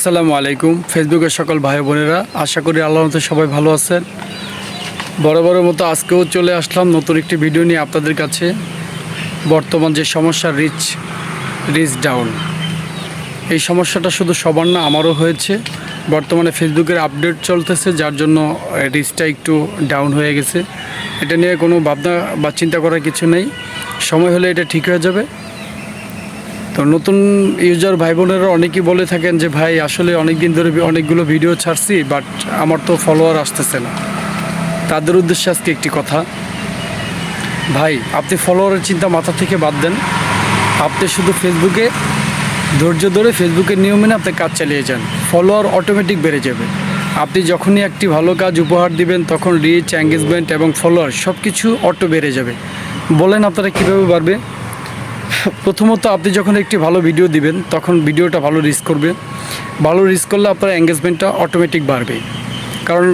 আসসালামু আলাইকুম। ফেসবুকের সকল ভাই বোনেরা, আশা করি আল্লাহ মতো সবাই ভালো আছেন। বড় বড় মতো আজকেও চলে আসলাম নতুন একটি ভিডিও নিয়ে আপনাদের কাছে। বর্তমান যে সমস্যা রিচ রিচ ডাউন এই সমস্যাটা শুধু সবার না, আমারও হয়েছে। বর্তমানে ফেসবুকের আপডেট চলতেছে, যার জন্য রিচটা একটু ডাউন হয়ে গেছে। এটা নিয়ে কোনো ভাবনা বা চিন্তা করার কিছু নেই। সময় হলে এটা ঠিক হয়ে যাবে। তো নতুন ইউজার ভাই বোনেরা অনেকেই বলে থাকেন যে, ভাই, আসলে অনেক দিন ধরে অনেকগুলো ভিডিও ছাড়ছি, বাট আমার তো ফলোয়ার আসতেছে না। তাদের উদ্দেশ্যে আজকে একটি কথা। ভাই, আপনি ফলোয়ারের চিন্তা মাথা থেকে বাদ দেন। আপনি শুধু ফেসবুকে, ধৈর্য ধরে ফেসবুকের নিয়ম মেনে আপনি কাজ চালিয়ে যান। ফলোয়ার অটোমেটিক বেড়ে যাবে। আপনি যখনই একটি ভালো কাজ উপহার দিবেন, তখন রিচ এঙ্গেজমেন্ট এবং ফলোয়ার সব কিছু অটো বেড়ে যাবে। বলেন আপনারা কীভাবে বাড়বে? প্রথমত আপনি যখন একটি ভালো ভিডিও দিবেন, তখন ভিডিওটা ভালো রিস্ক করবে। ভালো রিস্ক করলে আপনার এঙ্গেজমেন্টটা অটোমেটিক বাড়বে। কারণ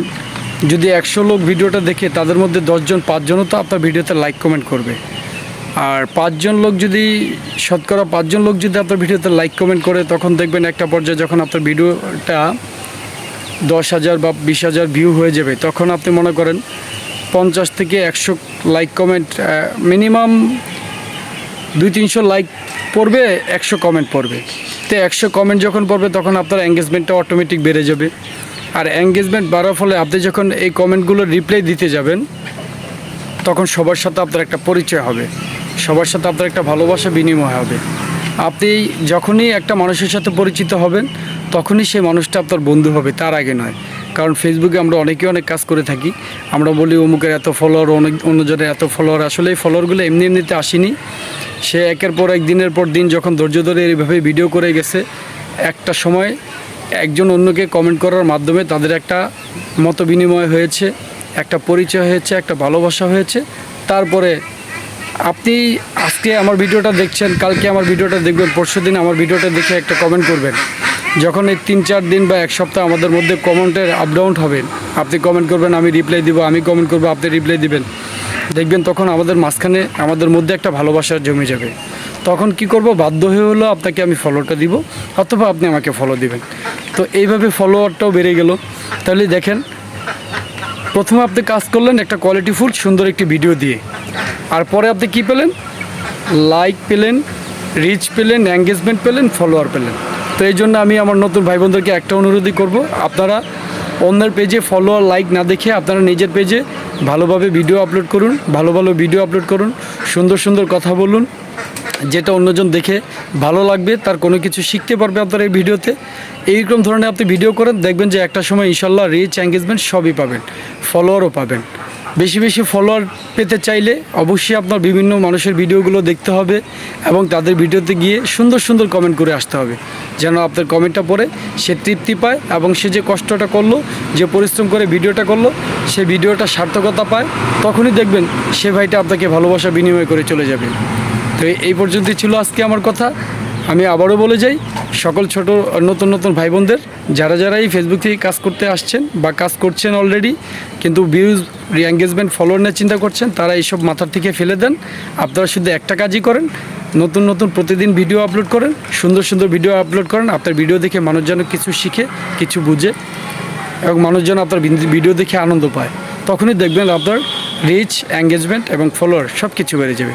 যদি একশো লোক ভিডিওটা দেখে, তাদের মধ্যে দশজন, পাঁচজনও তো আপনার ভিডিওতে লাইক কমেন্ট করবে। আর পাঁচজন লোক যদি, শতকরা পাঁচজন লোক যদি আপনার ভিডিওতে লাইক কমেন্ট করে, তখন দেখবেন একটা পর্যায়ে যখন আপনার ভিডিওটা দশ হাজার বা বিশ হাজার ভিউ হয়ে যাবে, তখন আপনি মনে করেন পঞ্চাশ থেকে একশো লাইক কমেন্ট মিনিমাম দুই তিনশো লাইক পড়বে, একশো কমেন্ট পড়বে। তো একশো কমেন্ট যখন পড়বে, তখন আপনার এঙ্গেজমেন্টটা অটোমেটিক বেড়ে যাবে। আর এঙ্গেজমেন্ট বাড়ার ফলে আপনি যখন এই কমেন্টগুলো রিপ্লাই দিতে যাবেন, তখন সবার সাথে আপনার একটা পরিচয় হবে। সবার সাথে আপনার একটা ভালোবাসা বিনিময় হবে। আপনি যখনই একটা মানুষের সাথে পরিচিত হবেন, তখনই সেই মানুষটা আপনার বন্ধু হবে, তার আগে নয়। কারণ ফেসবুকে আমরা অনেকে অনেক কাজ করে থাকি। আমরা বলি অমুকের এত ফলোয়ার অনেক অন্যজনের এত ফলোয়ার আসলে এই ফলোয়ারগুলো এমনি এমনিতে আসেনি। সে একের পর এক দিনের পর দিন যখন ধৈর্য ধরে এইভাবে ভিডিও করে গেছে, একটা সময় একজন অন্যকে কমেন্ট করার মাধ্যমে তাদের একটা মত বিনিময় হয়েছে, একটা পরিচয় হয়েছে, একটা ভালোবাসা হয়েছে। তারপরে আপনি আজকে আমার ভিডিওটা দেখছেন, কালকে আমার ভিডিওটা দেখবেন, পরশু দিন আমার ভিডিওটা দেখে একটা কমেন্ট করবেন। যখন এই তিন চার দিন বা এক সপ্তাহ আমাদের মধ্যে কমেন্টের আপ ডাউন হবে, আপনি কমেন্ট করবেন, আমি রিপ্লাই দিব, আমি কমেন্ট করব, আপনি রিপ্লাই দিবেন। দেখবেন তখন আমাদের মাঝখানে আমাদের মধ্যে একটা ভালোবাসা জমে যাবে। তখন কি করব? বাধ্য হয়ে হলো আপনাকে আমি ফলোটা দিব, অথবা আপনি আমাকে ফলো দিবেন। তো এইভাবে ফলোয়ারটাও বেড়ে গেল। তাহলে দেখেন, প্রথমে আপনি কাজ করলেন একটা কোয়ালিটি কোয়ালিটিফুল সুন্দর একটি ভিডিও দিয়ে। আর পরে আপনি কি পেলেন? লাইক পেলেন রিচ পেলেন এঙ্গেজমেন্ট পেলেন ফলোয়ার পেলেন। তো এই জন্য আমি আমার নতুন ভাই বোনদেরকে একটা অনুরোধই করব, আপনারা অন্যের পেজে ফলোয়ার লাইক না দেখে আপনারা নিজের পেজে ভালোভাবে ভিডিও আপলোড করুন, ভালো ভালো ভিডিও আপলোড করুন, সুন্দর সুন্দর কথা বলুন, যেটা অন্যজন দেখে ভালো লাগবে, তার কোনো কিছু শিখতে পারবে আপনার এই ভিডিওতে। এইরকম ধরনের আপনি ভিডিও করেন, দেখবেন যে একটা সময় ইনশাল্লাহ রিচ এঙ্গেজমেন্ট সবই পাবেন ফলোয়ারও পাবেন। বেশি বেশি ফলোয়ার পেতে চাইলে অবশ্যই আপনার বিভিন্ন মানুষের ভিডিওগুলো দেখতে হবে এবং তাদের ভিডিওতে গিয়ে সুন্দর সুন্দর কমেন্ট করে আসতে হবে। যেন আপনার কমেন্টটা পড়ে, সে তৃপ্তি পায় এবং সে যে কষ্টটা করল, যে পরিশ্রম করে ভিডিওটা করল, সে ভিডিওটা সার্থকতা পায়, তখনই দেখবেন সে ভাইটা আপনাকে ভালোবাসা বিনিময় করে চলে যাবে। তো এই পর্যন্তই ছিল আজকে আমার কথা। আমি আবারও বলে যাই, সকল ছোট, নতুন নতুন ভাই বোনদের যারা যারা এই ফেসবুক থেকে কাজ করতে আসছেন বা কাজ করছেন অলরেডি কিন্তু ভিউজ রিএঙ্গেজমেন্ট ফলোয়ার নিয়ে চিন্তা করছেন, তারা এইসব মাথার থেকে ফেলে দেন। আপনারা শুধু একটা কাজই করেন, নতুন নতুন প্রতিদিন ভিডিও আপলোড করেন, সুন্দর সুন্দর ভিডিও আপলোড করেন, আপনার ভিডিও দেখে মানুষ যেন কিছু শিখে, কিছু বুঝে, এবং মানুষ যেন আপনার ভিডিও দেখে আনন্দ পায়। তখনই দেখবেন আপনার রিচ এঙ্গেজমেন্ট এবং ফলোয়ার সব কিছু বেড়ে যাবে।